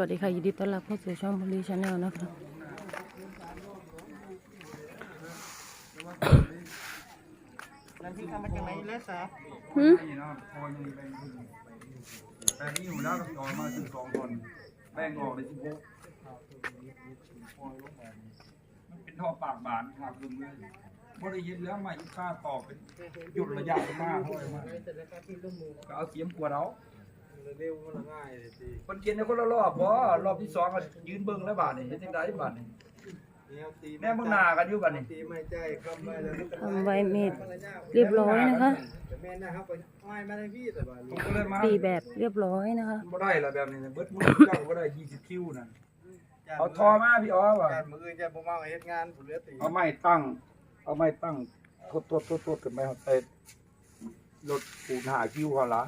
วัสดีค่ะยินดีต้อนรับเข้าสู่ช่องพลีชาแนลนะคะแล้วพี่ทำมาจากไหนเลสอะหืมนี่นะพอยังมีแบ่งขึ้นแต่นี่อยู่แล้วก็ต่อมาสิบสองคนแบ่งออกเลยสิบหกมันเป็นท่อปากบานหักลงเลยบ่ได้ยินแล้วมาอีกค่าต่อเป็นหยุดระยะมากเท่าไหร่มากก็เอาเสียมกวดเอา เร็วมันง่ายเลยสิคนกินในคนละรอบบ่รอบที่สองก็ยืนเบิ่งแล้วบาดนี่เฮ็ดจังไดบาดนี่เนี่ยตีแน่มึงหน้ากันอยู่บาดนี่ตีไม่ใจคำไม่เลยทำใบเม็ดเรียบร้อยนะคะแต่แม่นะครับไปไม่มาได้พี่แต่ว่าผมก็เลยมาตีแบบเรียบร้อยนะคะบ่ได้ละแบบนี้เบิดมือเจ้าก็บ่ได้20คิวนั่นเอาทอมาพี่อ๋อว่ะการมือจะบ่มาเฮ็ดงานผู้เหลือตีเอาไม้ตั้ง เอาไม้ตั้งทดทดทดทดกันไปครับใส่รถปูนหาคิวเขาละ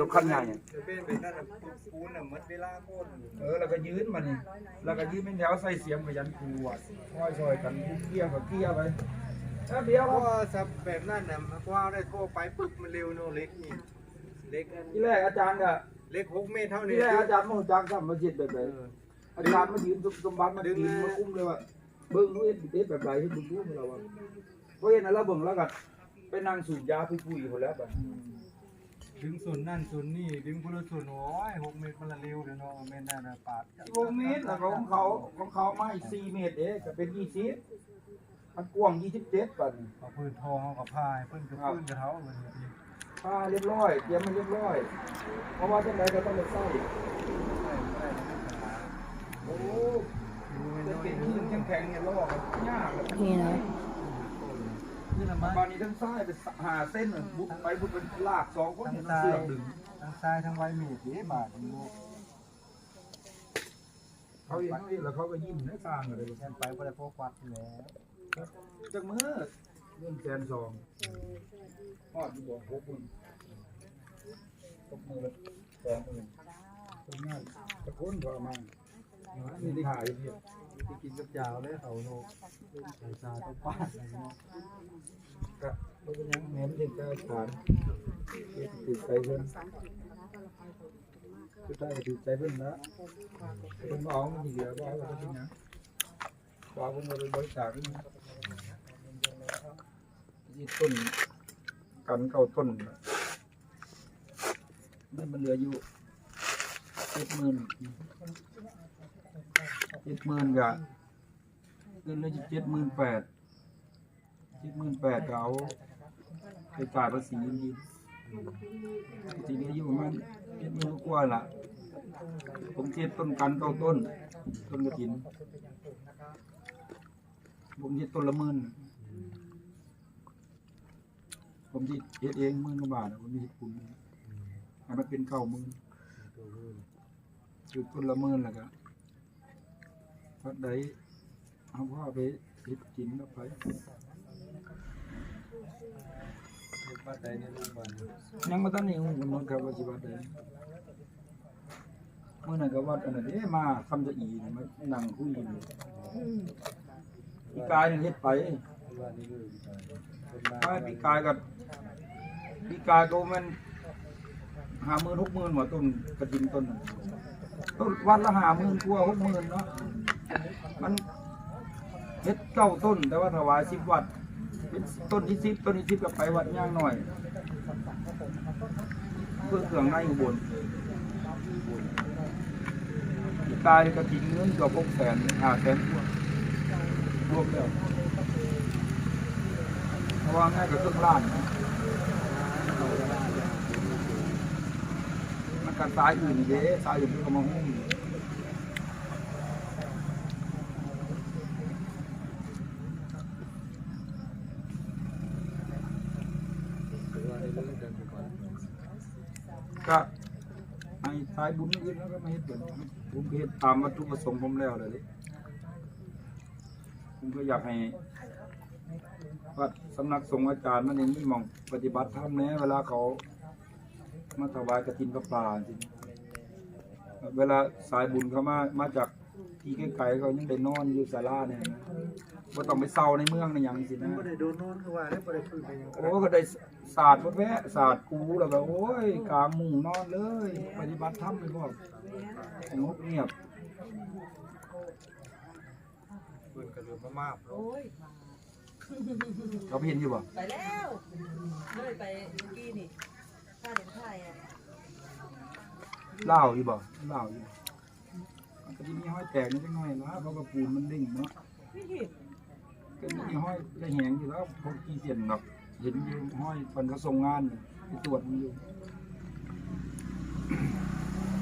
รถคันใหญ่อะจะเป็นเป็นนั่นน่ะปูนน่ะหมดเวลาโคตรเออแล้วก็ยืนมานี่แล้วก็ยืนเป็นแถวใส่เสียมกับยันครูอะค่อยซอยกันผู้เกี้ยวกับเกี้ยวไปแป๊บเดียวเพครัราะบว่าซับแบบนั้นน่ะมันกว่าได้โทรไปปึ๊บมันเร็วเนาะเล็กนี่เล็กอันที่แรกอาจารย์ก็เล็ก6เมตรเท่านี้ที่แรกอาจารย์มาหูจักซ้ำมาจิตแบบไหน เออ อาจารย์มายืนสมบัติมาดึดึงงเลยมาคุ้มเลยว่าเบิ้งนู้นเอ็ดเอ็ดแบบไรให้ดึงดูเราว่าเพราะเห็นแล้วเบิ้งแล้วก็ไปนั่งสูบยาพุยๆคนแล้วแบบ ดึงส่วนนั่นส่วนนี่ดึงคนละส่วนโอ้ย6เมตรมันละเร็วเด้อเนาะแม่นได้นะปาดวงเมตรแล้วก็ของเขาของเขาไม่สี่เมตรเอ๊ะก็เป็นยี่สิบมันกว้างยี่สิบเจ็ดปันเอาพื้นทองเอากับผ้าให้เพิ่นกับพื้นกับเท้าเหมือนกันผ้าเรียบร้อยเตรียมมาเรียบร้อย เพราะว่าจังไรก็ต้องไปใส่โอ้จะเป็นที่แข็งแข็งๆเนี่ยลอกยากเลยนี่นะนี่ละมัน บานนี้ทั้งซ้ายไปหาเส้นน่ะบุกไปบุกเป็นลากสองคนเนี่ยต้องเสือกดึงทั้งซ้ายทั้งไว้มีดนี่บาดนี่ลูกเขาเห็นเขาเห็นแล้วเขาก็ยิ้มให้สร้างเลยแทนไปบ่ได้พกวัดอยู่แล้วจากมือเรื่องแสนสองทอดที่บอกหกหมื่นตกมือละสองหมื่นตรงนั้นตะโกนก็เอามานี่ได้ขายเนี่ยที่กินกับยาวเลยเขาโลใส่ชาต้องปาดอะไรเนาะก็ไม่เป็ยังแม่นเด็กก็ถามเด็กติดใจเพิ่นคือได้ติดใจเพิ่นนะเพิ่นบ่อามันสิเหลือบ่เอาก็เป็นหยังบ่าเพิ่นเอาไปบริจาคนี่นี่ต้นกันเก้าต้นนี่มันเหลืออยู่เจ็ดหมื่นเจ็ดหมื่นก็เงินเหลืออยู่เจ็ดหมื่นแปดเจ็ดหมื่นแปดก็เอา ไปจ่ายภาษียินทีนี้อยู่ประมาณเจ็ดหมื่นกว่าละผมเทียบต้นกันเก้าต้น ต้นกระถินผมเทียบต้นละหมื่นผมที่เฮ็ดเองมื่นกว่าบาทผมมีเฮ็ดคุณให้มันเป็นเก้าหมื่นคือต้นละหมื่นแล้วก็พัดใดเอาพ่อไปเฮ็ดกินแล้วไป ยังมาตั้งนี่หูกำหนดครับว่าสิวัดใดเมื่อนั้นก็วัดอันนั้นเด้มาคำจะอีนี่มานั่งคุยอยู่ปีกายนี่เฮ็ดไปว่านี่เลยเป็นมาถ้าปีกายกับปีกายก็มันหาหมื่นหกหมื่นหัวต้นกระดิ่งต้นต้นวันละหาหมื่นกว่าหกหมื่นเนาะมันเฮ็ดเก้าต้น แต่ว่าถวายสิบวัด ต้นที่สิบต้นที่สิบก็ไปวัดย่างหน่อย เพื่อเครื่องในอุบลปีกายกระถิ่นเงินเกือบหกแสนห้าแสนกว่ารวมแล้วเพราะว่าง่ายกับเครื่องล้านนะมันกันสายอื่นเด้สายอื่ที่เขามาหุ้ม ว่าได้เรื่องกันไปก่อน ก็ ไอ้สายบุญอื่นแล้วก็มาเฮ็ดเบิดผมก็เฮ็ดตามวัตถุประสงค์ผมแล้วเลยผมก็อยากให้วัดสำนักสงฆ์อาจารย์มันอย่างนี้มองปฏิบัติธรรมแน่เวลาเขามาถวายกฐินกระปลาจริงเวลาสายบุญเขามามาจาก ที่ไกลๆเขายังได้นอนอยู่ศาลาเนี่ยนะบ่ต้องไปเศร้าในเมืองในหยังสินะ บ่ได้โดนโน่นคือว่าได้บ่ได้คุยไปหยังโอ้ก็ได้ศาสตร์พดแวะศาสตร์กูแล้วก็โอ้ยกลางหมู่นอนเลย ปฏิบัติธรรมเลยพวกสงบเงียบปืนกระเรือมากๆโอ้ย เขาเห็นอยู่บ่ไปแล้วเลยไปเมื่อกี้นี่ค่าเดินไทยอะเล่าอยู่บ่เล่าอยู่ มันก็จะมีห้อยแตกนิดหน่อยนะเพราะว่าปูนมันเด้งเนาะไม่เห็นก็มีห้อยจะแหงอยู่แล้วพวกกี่เสียนแบบเห็นอยู่ห้อยคนเขาส่งงานเนี่ยไปตรวจมันอยู่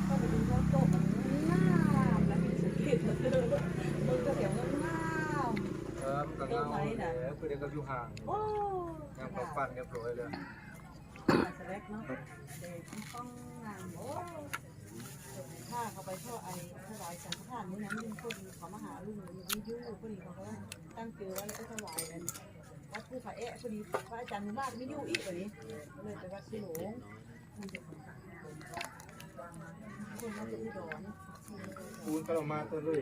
เข้าไปดูว่าโต๊ะมันงามแล้วมีสังเกตมันเดินมันก็เห็นมันงามเออมันก็เงาแล้วคือเด็กก็อยู่ห่างโอ้ยังปัปั่นเรียบร้อยเลยสแลกเนาะเด็กต้องงามโอ้ ถ้าเขาไปช่อไอ้ถวายสังฆทานมื้อนั้นลุงคนเขามาหาลุงมียู่พอดีเขาก็ตั้งเจอแล้วก็ถวายกันวัดภูผาแอะพอดีพระอาจารย์มุบ้านไม่ยู่อีกแบบนี้เลยไปวัดสิหลงคนมาจะอุดรปูนก็เรามาตัวเลย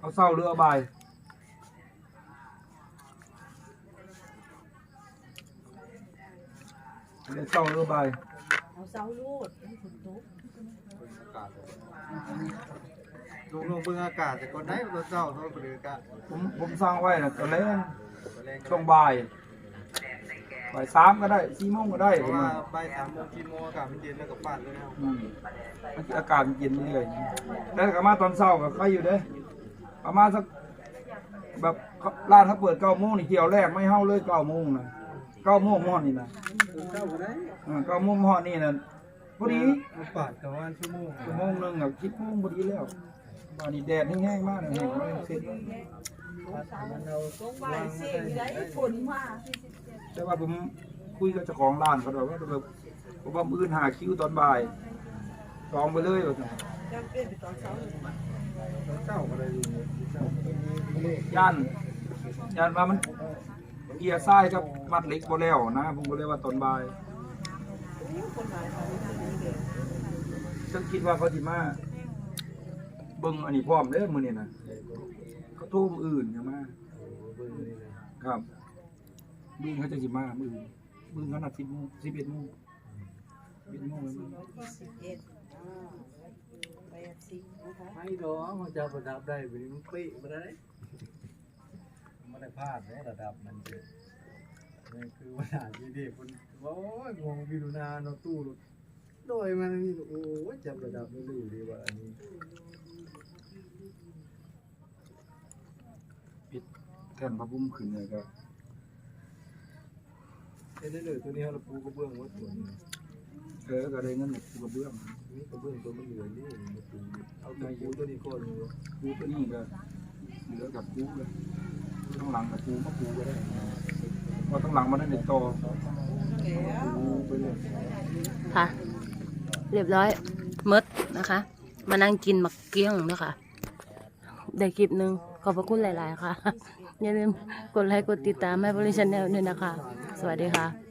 เอาเศร้าหรือเอาบ่ายเอาเศร้าหรือเอาบ่าเอาเสาลูดให้ฝนตกากาศลงลงเบื้องอากาศแต่ก่อนได้ตัวเจ้าตัวเบือกะผมผมสร้างไว้นะตอนแรกตัวแรงช่วงบ่ายบ่ายสามก็ได้สี่โมงก็ได้เพผราะมว่าว่าไปสามโมงสี่โมงอากาศมันเย็นแล้วก็ปั่นเลยนะอืมมันสิอากาศมันเย็นเรื่อยๆแล้วก็มาตอนเช้าก็ใครอยู่เด้ประมาณสักแบบร้านเขาเปิดเก้าโมงนี่เที่ยวแรกไม่เฮาเลยเก้าโมงนะเก้าโมงมอดนี่นะเจ้าก็ได้อ่าเก้าโมงมอดนี่นะ พอดีมาปั่นแต่ว่าชั่วโมงชั่วโมงหนึงอะคิดโมงพอดีแล้วบานนี้แดดแห้งๆมากเลยเนี่ยไม่เสร็จมันเราลงบ่ายเสียงอยู่ได้ฝนมาแต่ว่าผมคุยกับเจ้าของร้านเขาบอกว่าแบบผมว่ามื้อหาคิวตอนบ่ายจองไปเลยว่าซั่นจำเป็นไปตอนเช้าเลยเจ้าก็ได้ดูเจ้าย่านย่านว่ามันเกียร์ซ้ายกับมัดเหล็กบ่แล้วนะผมก็เลยว่าตอนบ่าย คนหลายตอนนี้ทางนี้เลย ฉันคิดว่าเขาสิมาเบิ่งอันนี้พร้อมเด้อมื้อนี้นะเขาโทรมออื่นจะมาครับมื้อเขาจะสิมามื้ออื่นมื้อเขานัด10โมง11โมง11โมงแล้วมั้งสิบเอ็ดอ่าแปดสิบนะคะไม่ดอกมันจะประดับได้วันนี้มันป๊ะมาได้ไม่ได้พลาดเนาะระดับมันเด็ดนี่คือวันหาที่เด็กคนโอ้ยงงวิรุณาเนาะตู้รถ โดยมันนี่โอ้ยจับระดับได้เลยดีว่าอันนี้ปิดแท่นพระพุ่มขึ้นเลยก็เอ้ยเลยตัวนี้เราปูกระเบื้องวัดสวนเออก็ได้เงินกระเบื้องนี่กระเบื้องตัวมันเหลือนี่มาปูเอาตัวปูตัวนี้ก่อนปูตัวนี้ก็เหลือกับปูเลยข้างหลังกับปูมาปูก็ได้เพราะข้างหลังมันได้ในต่อแล้วปูไปเลยค่ะ เรียบร้อยมดนะคะ มานั่งกินมักเกี้ยงนะคะได้คลิปหนึ่งขอบพระคุณหลาย ๆ ค่ะ อย่าลืมกดไลค์กดติดตามให้บริษัทแนลด้วยนะคะ สวัสดีค่ะ